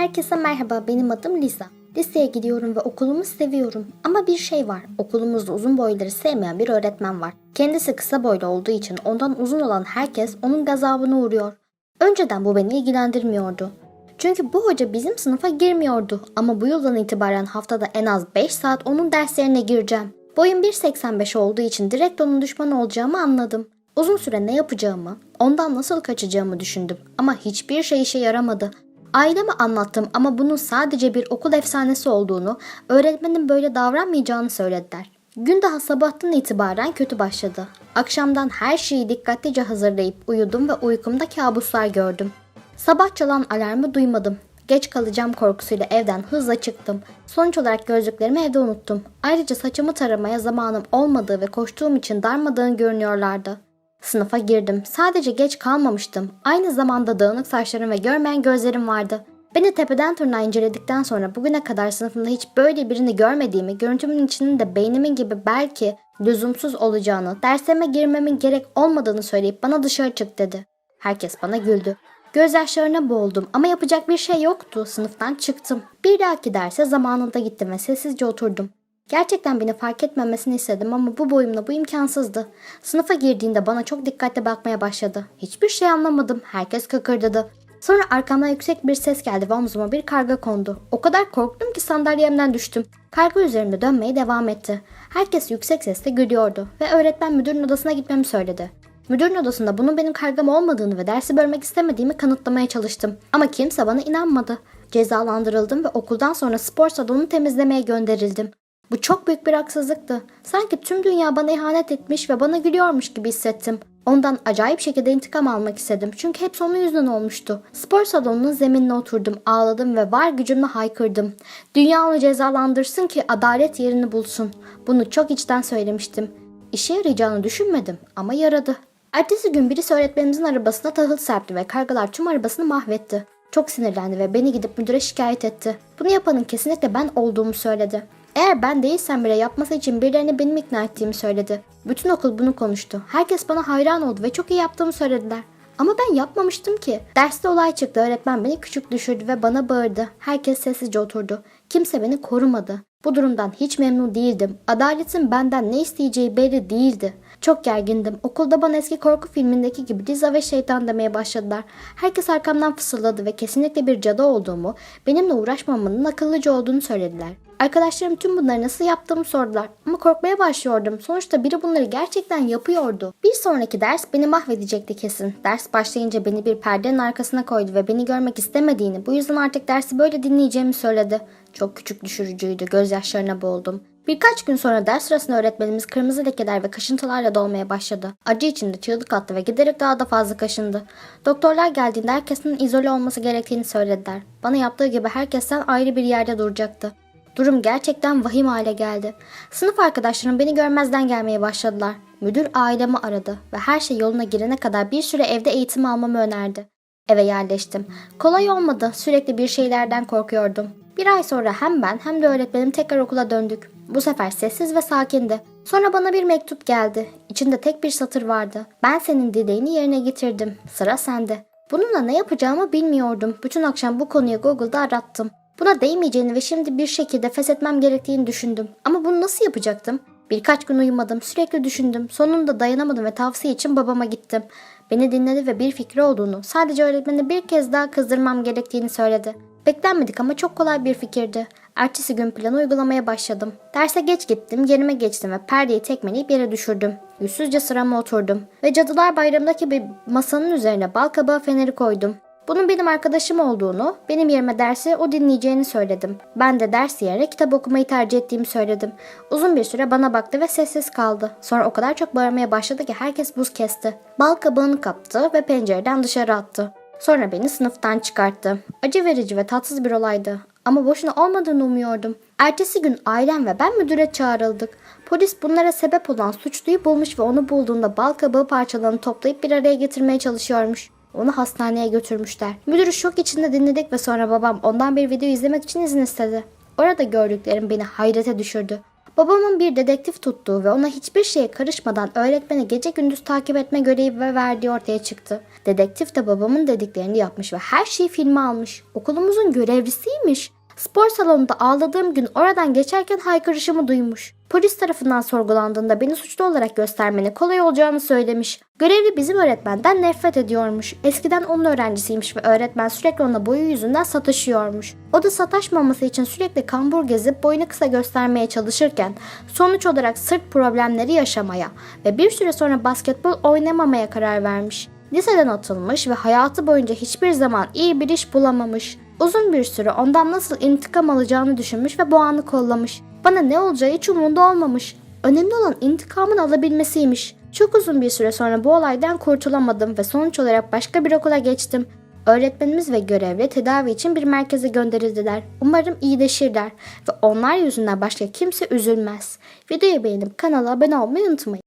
Herkese merhaba, benim adım Lisa. Liseye gidiyorum ve okulumu seviyorum. Ama bir şey var, okulumuzda uzun boyları sevmeyen bir öğretmen var. Kendisi kısa boylu olduğu için ondan uzun olan herkes onun gazabına uğruyor. Önceden bu beni ilgilendirmiyordu. Çünkü bu hoca bizim sınıfa girmiyordu ama bu yıldan itibaren haftada en az 5 saat onun derslerine gireceğim. Boyum 1.85 olduğu için direkt onun düşmanı olacağımı anladım. Uzun süre ne yapacağımı, ondan nasıl kaçacağımı düşündüm ama hiçbir şey işe yaramadı. Aileme anlattım ama bunun sadece bir okul efsanesi olduğunu, öğretmenin böyle davranmayacağını söylediler. Gün daha sabahtan itibaren kötü başladı. Akşamdan her şeyi dikkatlice hazırlayıp uyudum ve uykumda kabuslar gördüm. Sabah çalan alarmı duymadım. Geç kalacağım korkusuyla evden hızla çıktım. Sonuç olarak gözlüklerimi evde unuttum. Ayrıca saçımı taramaya zamanım olmadığı ve koştuğum için darmadağın görünüyorlardı. Sınıfa girdim. Sadece geç kalmamıştım. Aynı zamanda dağınık saçlarım ve görmeyen gözlerim vardı. Beni tepeden tırnağa inceledikten sonra bugüne kadar sınıfımda hiç böyle birini görmediğimi, görüntümün içinin de beynimin gibi belki lüzumsuz olacağını, dersime girmemin gerek olmadığını söyleyip bana dışarı çık dedi. Herkes bana güldü. Gözyaşlarına boğuldum ama yapacak bir şey yoktu. Sınıftan çıktım. Bir dahaki derse zamanında gittim ve sessizce oturdum. Gerçekten beni fark etmemesini istedim ama bu boyumla bu imkansızdı. Sınıfa girdiğinde bana çok dikkatli bakmaya başladı. Hiçbir şey anlamadım. Herkes kıkırdadı. Sonra arkamdan yüksek bir ses geldi ve omzuma bir karga kondu. O kadar korktum ki sandalyemden düştüm. Karga üzerinde dönmeye devam etti. Herkes yüksek sesle gülüyordu ve öğretmen müdürün odasına gitmemi söyledi. Müdürün odasında bunun benim kargam olmadığını ve dersi bölmek istemediğimi kanıtlamaya çalıştım. Ama kimse bana inanmadı. Cezalandırıldım ve okuldan sonra spor salonunu temizlemeye gönderildim. Bu çok büyük bir haksızlıktı. Sanki tüm dünya bana ihanet etmiş ve bana gülüyormuş gibi hissettim. Ondan acayip şekilde intikam almak istedim. Çünkü hepsi onun yüzünden olmuştu. Spor salonunun zeminine oturdum, ağladım ve var gücümle haykırdım. Dünya onu cezalandırsın ki adalet yerini bulsun. Bunu çok içten söylemiştim. İşe yarayacağını düşünmedim ama yaradı. Ertesi gün birisi öğretmenimizin arabasına tahıl serpti ve kargalar tüm arabasını mahvetti. Çok sinirlendi ve beni gidip müdüre şikayet etti. Bunu yapanın kesinlikle ben olduğumu söyledi. Eğer ben değilsem bile yapması için birilerini benim ikna ettiğimi söyledi. Bütün okul bunu konuştu. Herkes bana hayran oldu ve çok iyi yaptığımı söylediler. Ama ben yapmamıştım ki. Derste olay çıktı. Öğretmen beni küçük düşürdü ve bana bağırdı. Herkes sessizce oturdu. Kimse beni korumadı. Bu durumdan hiç memnun değildim. Adaletin benden ne isteyeceği belli değildi. Çok gergindim. Okulda bana eski korku filmindeki gibi Liza ve şeytan demeye başladılar. Herkes arkamdan fısıldadı ve kesinlikle bir cadı olduğumu, benimle uğraşmamanın akıllıca olduğunu söylediler. Arkadaşlarım tüm bunları nasıl yaptığımı sordular ama korkmaya başlıyordum. Sonuçta biri bunları gerçekten yapıyordu. Bir sonraki ders beni mahvedecekti kesin. Ders başlayınca beni bir perdenin arkasına koydu ve beni görmek istemediğini, bu yüzden artık dersi böyle dinleyeceğimi söyledi. Çok küçük düşürücüydü, gözyaşlarına boğuldum. Birkaç gün sonra ders sırasında öğretmenimiz kırmızı lekeler ve kaşıntılarla dolmaya başladı. Acı içinde çığlık attı ve giderek daha da fazla kaşındı. Doktorlar geldiğinde herkesin izole olması gerektiğini söylediler. Bana yaptığı gibi herkesten ayrı bir yerde duracaktı. Durum gerçekten vahim hale geldi. Sınıf arkadaşlarım beni görmezden gelmeye başladılar. Müdür ailemi aradı ve her şey yoluna girene kadar bir süre evde eğitim almamı önerdi. Eve yerleştim. Kolay olmadı. Sürekli bir şeylerden korkuyordum. Bir ay sonra hem ben hem de öğretmenim tekrar okula döndük. Bu sefer sessiz ve sakindi. Sonra bana bir mektup geldi. İçinde tek bir satır vardı. Ben senin dileğini yerine getirdim. Sıra sende. Bununla ne yapacağımı bilmiyordum. Bütün akşam bu konuyu Google'da arattım. Buna değmeyeceğini ve şimdi bir şekilde feshetmem gerektiğini düşündüm. Ama bunu nasıl yapacaktım? Birkaç gün uyumadım, sürekli düşündüm. Sonunda dayanamadım ve tavsiye için babama gittim. Beni dinledi ve bir fikri olduğunu, sadece öğretmeni bir kez daha kızdırmam gerektiğini söyledi. Beklenmedik ama çok kolay bir fikirdi. Ertesi gün planı uygulamaya başladım. Derse geç gittim, yerime geçtim ve perdeyi tekmeleyip yere düşürdüm. Yüzsüzce sırama oturdum ve Cadılar Bayramı'ndaki bir masanın üzerine bal kabağı feneri koydum. Bunun benim arkadaşım olduğunu, benim yerime dersi o dinleyeceğini söyledim. Ben de ders yerine kitap okumayı tercih ettiğimi söyledim. Uzun bir süre bana baktı ve sessiz kaldı. Sonra o kadar çok bağırmaya başladı ki herkes buz kesti. Bal kabağını kaptı ve pencereden dışarı attı. Sonra beni sınıftan çıkarttı. Acı verici ve tatsız bir olaydı. Ama boşuna olmadığını umuyordum. Ertesi gün ailem ve ben müdüre çağrıldık. Polis bunlara sebep olan suçluyu bulmuş ve onu bulduğunda bal kabağı parçalarını toplayıp bir araya getirmeye çalışıyormuş. Onu hastaneye götürmüşler. Müdürü şok içinde dinledik ve sonra babam ondan bir video izlemek için izin istedi. Orada gördüklerim beni hayrete düşürdü. Babamın bir dedektif tuttuğu ve ona hiçbir şeye karışmadan öğretmeni gece gündüz takip etme görevi ve verdiği ortaya çıktı. Dedektif de babamın dediklerini yapmış ve her şeyi filme almış. Okulumuzun görevlisiymiş. Spor salonunda ağladığım gün oradan geçerken haykırışımı duymuş. Polis tarafından sorgulandığında beni suçlu olarak göstermenin kolay olacağını söylemiş. Görevli bizim öğretmenden nefret ediyormuş. Eskiden onun öğrencisiymiş ve öğretmen sürekli ona boyu yüzünden sataşıyormuş. O da sataşmaması için sürekli kambur gezip boyunu kısa göstermeye çalışırken sonuç olarak sırt problemleri yaşamaya ve bir süre sonra basketbol oynamamaya karar vermiş. Liseden atılmış ve hayatı boyunca hiçbir zaman iyi bir iş bulamamış. Uzun bir süre ondan nasıl intikam alacağını düşünmüş ve bu anı kollamış. Bana ne olacağı hiç umurunda olmamış. Önemli olan intikamın alabilmesiymiş. Çok uzun bir süre sonra bu olaydan kurtulamadım ve sonuç olarak başka bir okula geçtim. Öğretmenimiz ve görevli tedavi için bir merkeze gönderildiler. Umarım iyileşirler ve onlar yüzünden başka kimse üzülmez. Videoyu beğenip kanala abone olmayı unutmayın.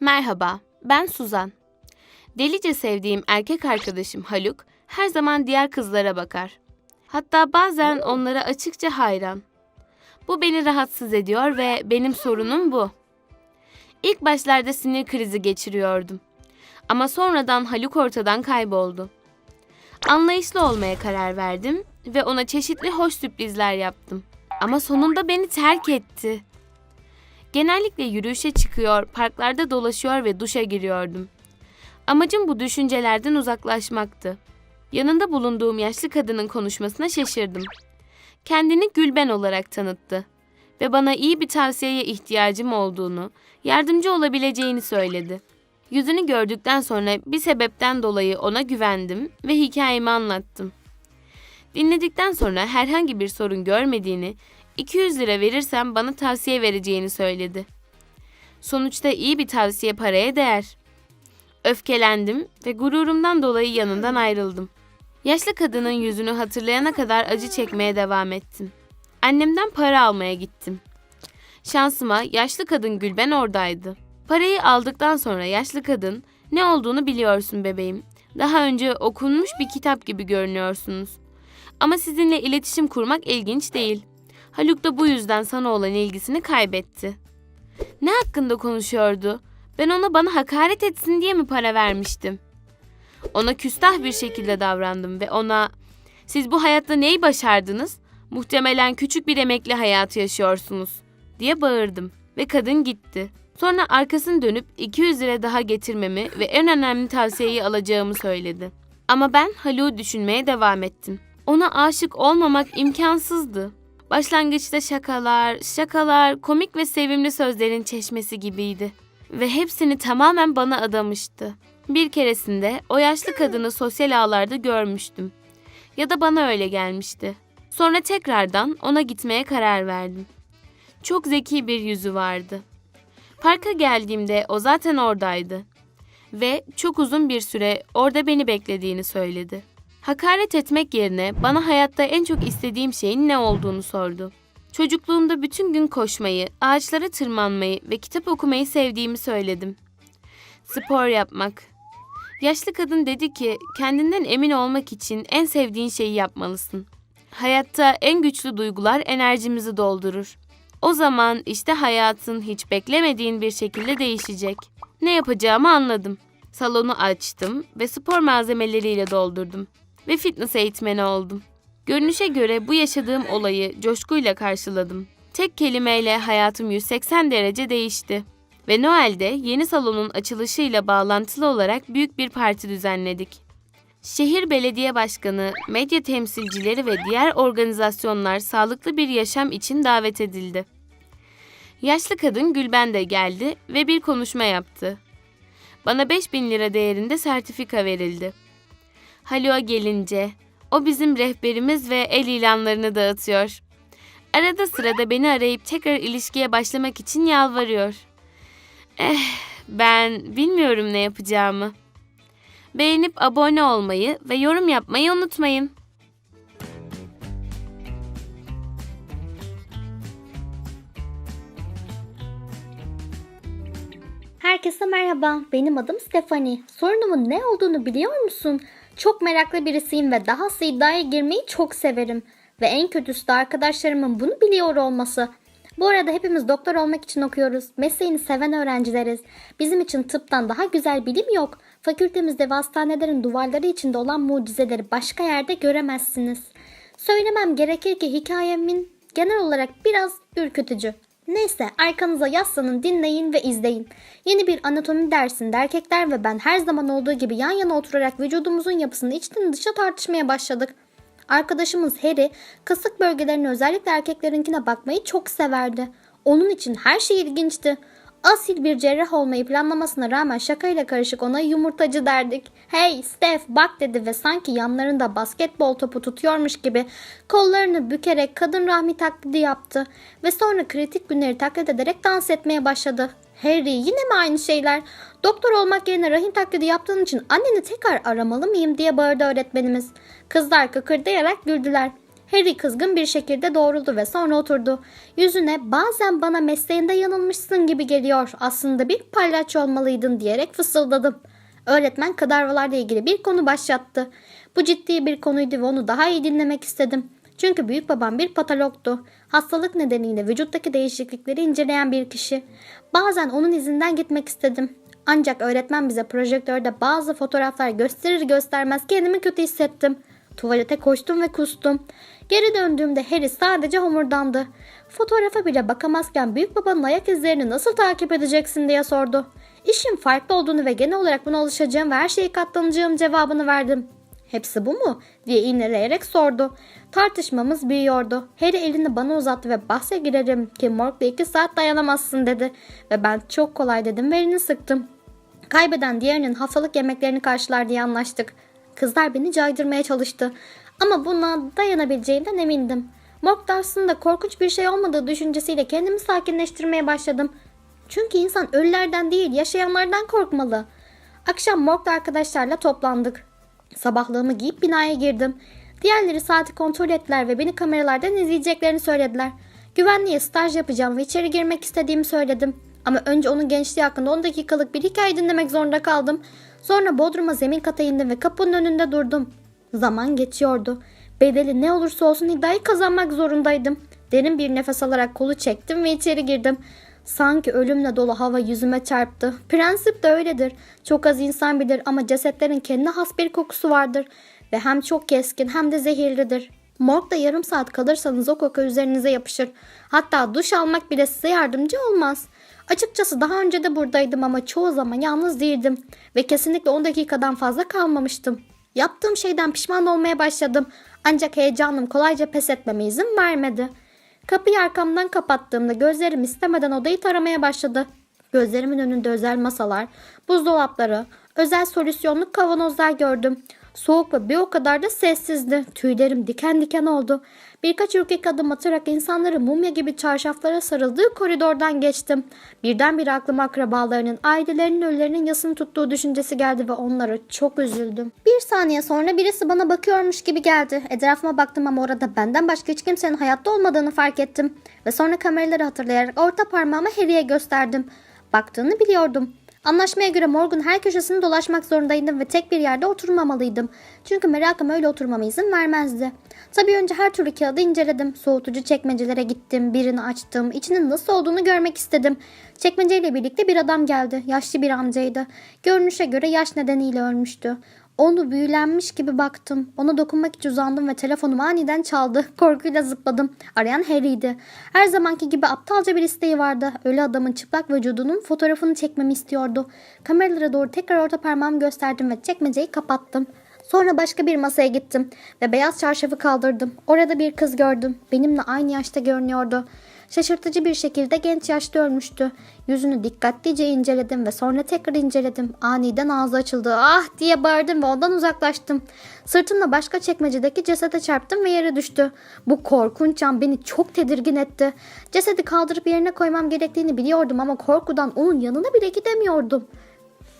Merhaba, ben Suzan. Delice sevdiğim erkek arkadaşım Haluk her zaman diğer kızlara bakar. Hatta bazen onlara açıkça hayran. Bu beni rahatsız ediyor ve benim sorunum bu. İlk başlarda sinir krizi geçiriyordum. Ama sonradan Haluk ortadan kayboldu. Anlayışlı olmaya karar verdim ve ona çeşitli hoş sürprizler yaptım. Ama sonunda beni terk etti. Genellikle yürüyüşe çıkıyor, parklarda dolaşıyor ve duşa giriyordum. Amacım bu düşüncelerden uzaklaşmaktı. Yanında bulunduğum yaşlı kadının konuşmasına şaşırdım. Kendini Gülben olarak tanıttı ve bana iyi bir tavsiyeye ihtiyacım olduğunu, yardımcı olabileceğini söyledi. Yüzünü gördükten sonra bir sebepten dolayı ona güvendim ve hikayemi anlattım. Dinledikten sonra herhangi bir sorun görmediğini, 200 lira verirsem bana tavsiye vereceğini söyledi. Sonuçta iyi bir tavsiye paraya değer. Öfkelendim ve gururumdan dolayı yanından ayrıldım. Yaşlı kadının yüzünü hatırlayana kadar acı çekmeye devam ettim. Annemden para almaya gittim. Şansıma yaşlı kadın Gülben oradaydı. Parayı aldıktan sonra yaşlı kadın ne olduğunu biliyorsun bebeğim. Daha önce okunmuş bir kitap gibi görünüyorsunuz. Ama sizinle iletişim kurmak ilginç değil. Haluk da bu yüzden sana olan ilgisini kaybetti. Ne hakkında konuşuyordu? Ben ona bana hakaret etsin diye mi para vermiştim? Ona küstah bir şekilde davrandım ve ona siz bu hayatta neyi başardınız? Muhtemelen küçük bir emekli hayatı yaşıyorsunuz diye bağırdım ve kadın gitti. Sonra arkasını dönüp 200 lira daha getirmemi ve en önemli tavsiyeyi alacağımı söyledi. Ama ben Haluk'u düşünmeye devam ettim. Ona aşık olmamak imkansızdı. Başlangıçta şakalar, şakalar, komik ve sevimli sözlerin çeşmesi gibiydi. Ve hepsini tamamen bana adamıştı. Bir keresinde o yaşlı kadını sosyal ağlarda görmüştüm. Ya da bana öyle gelmişti. Sonra tekrardan ona gitmeye karar verdim. Çok zeki bir yüzü vardı. Parka geldiğimde o zaten oradaydı. Ve çok uzun bir süre orada beni beklediğini söyledi. Hakaret etmek yerine bana hayatta en çok istediğim şeyin ne olduğunu sordu. Çocukluğumda bütün gün koşmayı, ağaçlara tırmanmayı ve kitap okumayı sevdiğimi söyledim. Spor yapmak. Yaşlı kadın dedi ki, kendinden emin olmak için en sevdiğin şeyi yapmalısın. Hayatta en güçlü duygular enerjimizi doldurur. O zaman işte hayatın hiç beklemediğin bir şekilde değişecek. Ne yapacağımı anladım. Salonu açtım ve spor malzemeleriyle doldurdum ve fitness eğitmeni oldum. Görünüşe göre bu yaşadığım olayı coşkuyla karşıladım. Tek kelimeyle hayatım 180 derece değişti. Ve Noel'de yeni salonun açılışıyla bağlantılı olarak büyük bir parti düzenledik. Şehir belediye başkanı, medya temsilcileri ve diğer organizasyonlar sağlıklı bir yaşam için davet edildi. Yaşlı kadın Gülben de geldi ve bir konuşma yaptı. Bana 5000 lira değerinde sertifika verildi. Haluk'a gelince, o bizim rehberimiz ve el ilanlarını dağıtıyor. Arada sırada beni arayıp tekrar ilişkiye başlamak için yalvarıyor. Eh, ben bilmiyorum ne yapacağımı. Beğenip abone olmayı ve yorum yapmayı unutmayın. Herkese merhaba. Benim adım Stefani. Sorunumun ne olduğunu biliyor musun? Çok meraklı birisiyim ve dahası iddiaya girmeyi çok severim. Ve en kötüsü de arkadaşlarımın bunu biliyor olması. Bu arada hepimiz doktor olmak için okuyoruz. Mesleğini seven öğrencileriz. Bizim için tıptan daha güzel bilim yok. Fakültemizde ve hastanelerin duvarları içinde olan mucizeleri başka yerde göremezsiniz. Söylemem gerekir ki hikayemin genel olarak biraz ürkütücü. Neyse arkanıza yaslanın dinleyin ve izleyin. Yeni bir anatomi dersinde erkekler ve ben her zaman olduğu gibi yan yana oturarak vücudumuzun yapısını içten dışa tartışmaya başladık. Arkadaşımız Harry kasık bölgelerine özellikle erkeklerinkine bakmayı çok severdi. Onun için her şey ilginçti. Asil bir cerrah olmayı planlamasına rağmen şakayla karışık ona yumurtacı derdik. Hey Steph bak dedi ve sanki yanlarında basketbol topu tutuyormuş gibi kollarını bükerek kadın rahmi taklidi yaptı. Ve sonra kritik günleri taklit ederek dans etmeye başladı. Harry yine mi aynı şeyler? Doktor olmak yerine rahim taklidi yaptığın için anneni tekrar aramalı mıyım diye bağırdı öğretmenimiz. Kızlar kıkırdayarak güldüler. Harry kızgın bir şekilde doğruldu ve sonra oturdu. Yüzüne bazen bana mesleğinde yanılmışsın gibi geliyor. Aslında bir palyaço olmalıydın diyerek fısıldadım. Öğretmen kadavralarla ilgili bir konu başlattı. Bu ciddi bir konuydu ve onu daha iyi dinlemek istedim. Çünkü büyük babam bir patologtu. Hastalık nedeniyle vücuttaki değişiklikleri inceleyen bir kişi. Bazen onun izinden gitmek istedim. Ancak öğretmen bize projektörde bazı fotoğraflar gösterir göstermez kendimi kötü hissettim. Tuvalete koştum ve kustum. Geri döndüğümde Harry sadece homurdandı. Fotoğrafa bile bakamazken büyük babanın ayak izlerini nasıl takip edeceksin diye sordu. İşin farklı olduğunu ve genel olarak buna alışacağım ve her şeye katlanacağım cevabını verdim. Hepsi bu mu? diye iğneleyerek sordu. Tartışmamız büyüyordu. Harry elini bana uzattı ve bahse girerim ki morgda iki saat dayanamazsın dedi. Ve ben çok kolay dedim ve elini sıktım. Kaybeden diğerinin haftalık yemeklerini karşılar diye anlaştık. Kızlar beni caydırmaya çalıştı. Ama buna dayanabileceğimden emindim. Morgda aslında korkunç bir şey olmadığı düşüncesiyle kendimi sakinleştirmeye başladım. Çünkü insan ölülerden değil yaşayanlardan korkmalı. Akşam morgda arkadaşlarla toplandık. Sabahlığımı giyip binaya girdim. Diğerleri saati kontrol ettiler ve beni kameralardan izleyeceklerini söylediler. Güvenliğe staj yapacağım ve içeri girmek istediğimi söyledim. Ama önce onun gençliği hakkında 10 dakikalık bir hikaye dinlemek zorunda kaldım. Sonra Bodrum'a zemin kata indim ve kapının önünde durdum. Zaman geçiyordu. Bedeli ne olursa olsun iddiayı kazanmak zorundaydım. Derin bir nefes alarak kolu çektim ve içeri girdim. Sanki ölümle dolu hava yüzüme çarptı. Prensip de öyledir. Çok az insan bilir ama cesetlerin kendine has bir kokusu vardır. Ve hem çok keskin hem de zehirlidir. Morgda yarım saat kalırsanız o koku üzerinize yapışır. Hatta duş almak bile size yardımcı olmaz. Açıkçası daha önce de buradaydım ama çoğu zaman yalnız değildim. Ve kesinlikle 10 dakikadan fazla kalmamıştım. Yaptığım şeyden pişman olmaya başladım. Ancak heyecanım kolayca pes etmeme izin vermedi. Kapıyı arkamdan kapattığımda gözlerim istemeden odayı taramaya başladı. Gözlerimin önünde özel masalar, buzdolapları, özel solüsyonlu kavanozlar gördüm. Soğuk ve bir o kadar da sessizdi. Tüylerim diken diken oldu. Birkaç ürkek adım atarak insanların mumya gibi çarşaflara sarıldığı koridordan geçtim. Birdenbire aklıma akrabalarının, ailelerinin ölülerinin yasını tuttuğu düşüncesi geldi ve onlara çok üzüldüm. Bir saniye sonra birisi bana bakıyormuş gibi geldi. Etrafıma baktım ama orada benden başka hiç kimsenin hayatta olmadığını fark ettim. Ve sonra kameraları hatırlayarak orta parmağımı Harry'e gösterdim. Baktığını biliyordum. Anlaşmaya göre morgun her köşesini dolaşmak zorundaydım ve tek bir yerde oturmamalıydım. Çünkü merakım öyle oturmama izin vermezdi. Tabii önce her türlü kağıdı inceledim. Soğutucu çekmecelere gittim, birini açtım. İçinin nasıl olduğunu görmek istedim. Çekmeceyle birlikte bir adam geldi. Yaşlı bir amcaydı. Görünüşe göre yaş nedeniyle ölmüştü. Onu büyülenmiş gibi baktım. Ona dokunmak için uzandım ve telefonum aniden çaldı. Korkuyla zıpladım. Arayan Harry'di. Her zamanki gibi aptalca bir isteği vardı. Ölü adamın çıplak vücudunun fotoğrafını çekmemi istiyordu. Kameralara doğru tekrar orta parmağımı gösterdim ve çekmeceyi kapattım. Sonra başka bir masaya gittim ve beyaz çarşafı kaldırdım. Orada bir kız gördüm. Benimle aynı yaşta görünüyordu. Şaşırtıcı bir şekilde genç yaşta ölmüştü. Yüzünü dikkatlice inceledim ve sonra tekrar inceledim. Aniden ağzı açıldı. Ah diye bağırdım ve ondan uzaklaştım. Sırtımla başka çekmecedeki cesede çarptım ve yere düştü. Bu korkunç an beni çok tedirgin etti. Cesedi kaldırıp yerine koymam gerektiğini biliyordum ama korkudan onun yanına bile gidemiyordum.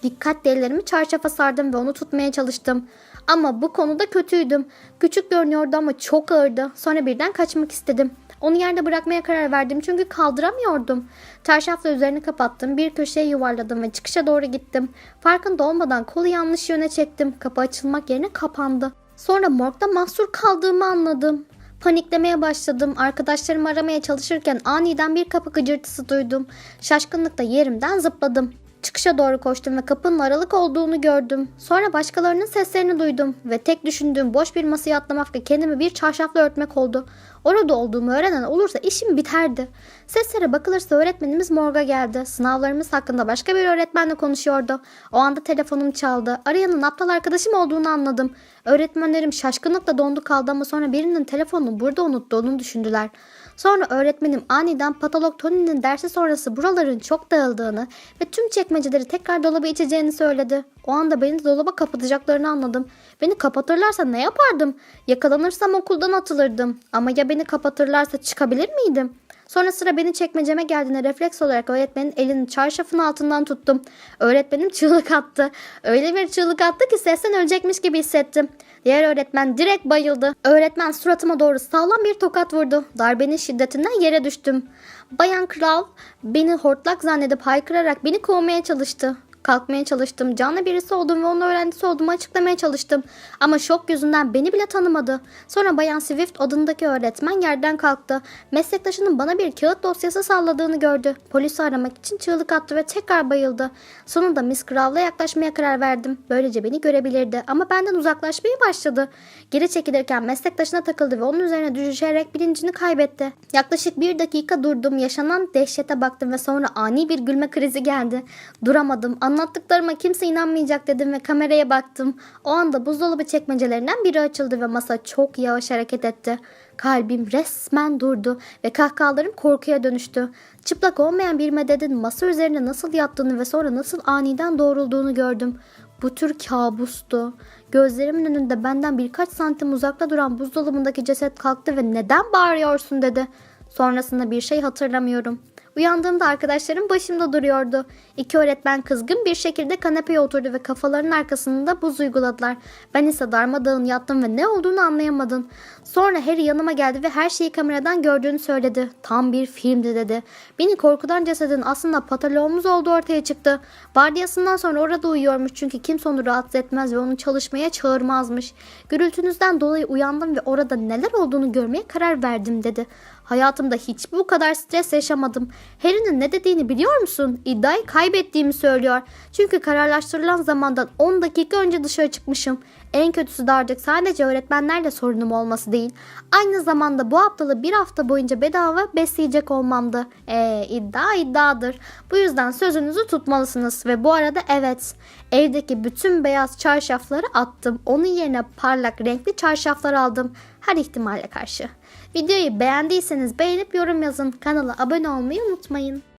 Dikkatle ellerimi çarşafa sardım ve onu tutmaya çalıştım. Ama bu konuda kötüydüm. Küçük görünüyordu ama çok ağırdı. Sonra birden kaçmak istedim. Onu yerde bırakmaya karar verdim çünkü kaldıramıyordum. Çarşafla üzerini kapattım, bir köşeye yuvarladım ve çıkışa doğru gittim. Farkında olmadan kolu yanlış yöne çektim. Kapı açılmak yerine kapandı. Sonra morgda mahsur kaldığımı anladım. Paniklemeye başladım. Arkadaşlarımı aramaya çalışırken aniden bir kapı gıcırtısı duydum. Şaşkınlıkla yerimden zıpladım. Çıkışa doğru koştum ve kapının aralık olduğunu gördüm. Sonra başkalarının seslerini duydum ve tek düşündüğüm boş bir masaya atlamak ve kendimi bir çarşafla örtmek oldu. Orada olduğumu öğrenen olursa işim biterdi. Seslere bakılırsa öğretmenimiz morga geldi. Sınavlarımız hakkında başka bir öğretmenle konuşuyordu. O anda telefonum çaldı. Arayanın aptal arkadaşım olduğunu anladım. Öğretmenlerim şaşkınlıkla dondu kaldı ama sonra birinin telefonunu burada unuttuğunu düşündüler. Sonra öğretmenim aniden patolog Tony'nin dersi sonrası buraların çok dağıldığını ve tüm çekmeceleri tekrar dolaba içeceğini söyledi. O anda beni dolaba kapatacaklarını anladım. Beni kapatırlarsa ne yapardım? Yakalanırsam okuldan atılırdım. Ama ya beni kapatırlarsa çıkabilir miydim? Sonra sıra beni çekmeceme geldiğinde refleks olarak öğretmenin elini çarşafın altından tuttum. Öğretmenim çığlık attı. Öyle bir çığlık attı ki sesten ölecekmiş gibi hissettim. Diğer öğretmen direkt bayıldı. Öğretmen suratıma doğru sağlam bir tokat vurdu. Darbenin şiddetinden yere düştüm. Bayan Kral beni hortlak zannedip haykırarak beni kovmaya çalıştı. Kalkmaya çalıştım. Canlı birisi olduğumu ve onun öğrencisi olduğumu açıklamaya çalıştım. Ama şok yüzünden beni bile tanımadı. Sonra Bayan Swift odundaki öğretmen yerden kalktı. Meslektaşının bana bir kağıt dosyası salladığını gördü. Polisi aramak için çığlık attı ve tekrar bayıldı. Sonunda Miss Crow'la yaklaşmaya karar verdim. Böylece beni görebilirdi ama benden uzaklaşmaya başladı. Geri çekilirken meslektaşına takıldı ve onun üzerine düşerek bilincini kaybetti. Yaklaşık bir dakika durdum. Yaşanan dehşete baktım ve sonra ani bir gülme krizi geldi. Duramadım. Anlattıklarıma kimse inanmayacak dedim ve kameraya baktım. O anda buzdolabı çekmecelerinden biri açıldı ve masa çok yavaş hareket etti. Kalbim resmen durdu ve kahkahalarım korkuya dönüştü. Çıplak olmayan bir mededin masa üzerine nasıl yattığını ve sonra nasıl aniden doğrulduğunu gördüm. Bu tür kabustu. Gözlerimin önünde benden birkaç santim uzakta duran buzdolabındaki ceset kalktı ve neden bağırıyorsun dedi. Sonrasında bir şey hatırlamıyorum. Uyandığımda arkadaşlarım başımda duruyordu. İki öğretmen kızgın bir şekilde kanepeye oturdu ve kafalarının arkasında buz uyguladılar. Ben ise darmadağın yattım ve ne olduğunu anlayamadım. Sonra Harry yanıma geldi ve her şeyi kameradan gördüğünü söyledi. Tam bir filmdi dedi. Beni korkudan cesedin aslında patoloğumuz olduğu ortaya çıktı. Vardiyasından sonra orada uyuyormuş çünkü kimse onu rahatsız etmez ve onu çalışmaya çağırmazmış. Gürültünüzden dolayı uyandım ve orada neler olduğunu görmeye karar verdim dedi. Hayatımda hiç bu kadar stres yaşamadım. Harry'nin ne dediğini biliyor musun? İddiayı kaybettiğimi söylüyor. Çünkü kararlaştırılan zamandan 10 dakika önce dışarı çıkmışım. En kötüsü de artık sadece öğretmenlerle sorunum olması değil. Aynı zamanda bu aptalı bir hafta boyunca bedava besleyecek olmamdı. Eee iddia iddiadır. Bu yüzden sözünüzü tutmalısınız. Ve bu arada evet evdeki bütün beyaz çarşafları attım. Onun yerine parlak renkli çarşaflar aldım. Her ihtimale karşı. Videoyu beğendiyseniz beğenip yorum yazın. Kanala abone olmayı unutmayın.